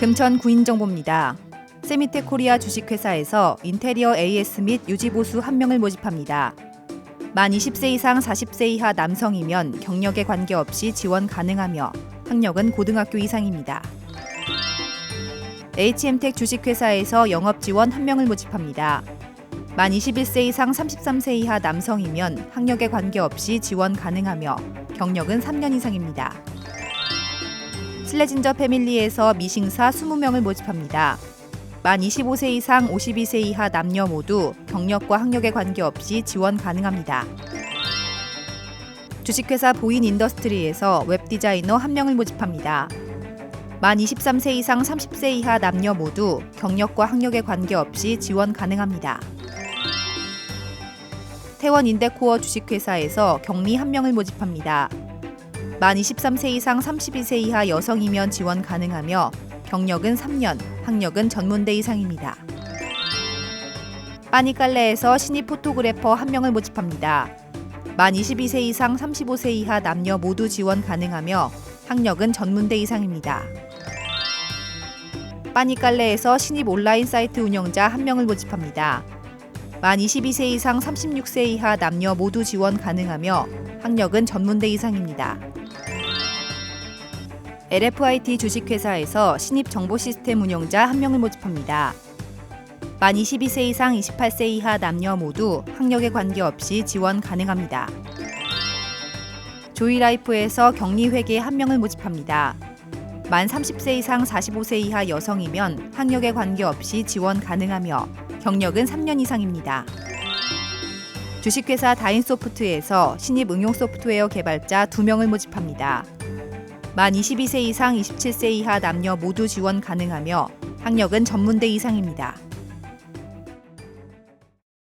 금천 구인 정보입니다. 세미텍 코리아 주식회사에서 인테리어 AS 및 유지보수 한 명을 모집합니다. 만 20세 이상 40세 이하 남성이면 경력에 관계없이 지원 가능하며 학력은 고등학교 이상입니다. HM텍 주식회사에서 영업 지원 한 명을 모집합니다. 만 21세 이상 33세 이하 남성이면 학력에 관계없이 지원 가능하며 경력은 3년 이상입니다. 슬레진저 패밀리에서 미싱사 20명을 모집합니다. 만 25세 이상 52세 이하 남녀 모두 경력과 학력에 관계없이 지원 가능합니다. 주식회사 보인 인더스트리에서 웹 디자이너 한 명을 모집합니다. 만 23세 이상 30세 이하 남녀 모두 경력과 학력에 관계없이 지원 가능합니다. 태원 인데코어 주식회사에서 경리 한 명을 모집합니다. 만 23세 이상 32세 이하 여성이면 지원 가능하며 경력은 3년, 학력은 전문대 이상입니다. 빠니깔레에서 신입 포토그래퍼 한 명을 모집합니다. 만 22세 이상 35세 이하 남녀 모두 지원 가능하며 학력은 전문대 이상입니다. 빠니깔레에서 신입 온라인 사이트 운영자 한 명을 모집합니다. 만 22세 이상 36세 이하 남녀 모두 지원 가능하며 학력은 전문대 이상입니다. LFIT 주식회사에서 신입 정보 시스템 운영자 한 명을 모집합니다. 만 22세 이상 28세 이하 남녀 모두 학력에 관계없이 지원 가능합니다. 조이라이프에서 격리 회계 한 명을 모집합니다. 만 30세 이상 45세 이하 여성이면 학력에 관계없이 지원 가능하며 경력은 3년 이상입니다. 주식회사 다인소프트에서 신입 응용 소프트웨어 개발자 2명을 모집합니다. 만 22세 이상 27세 이하 남녀 모두 지원 가능하며 학력은 전문대 이상입니다.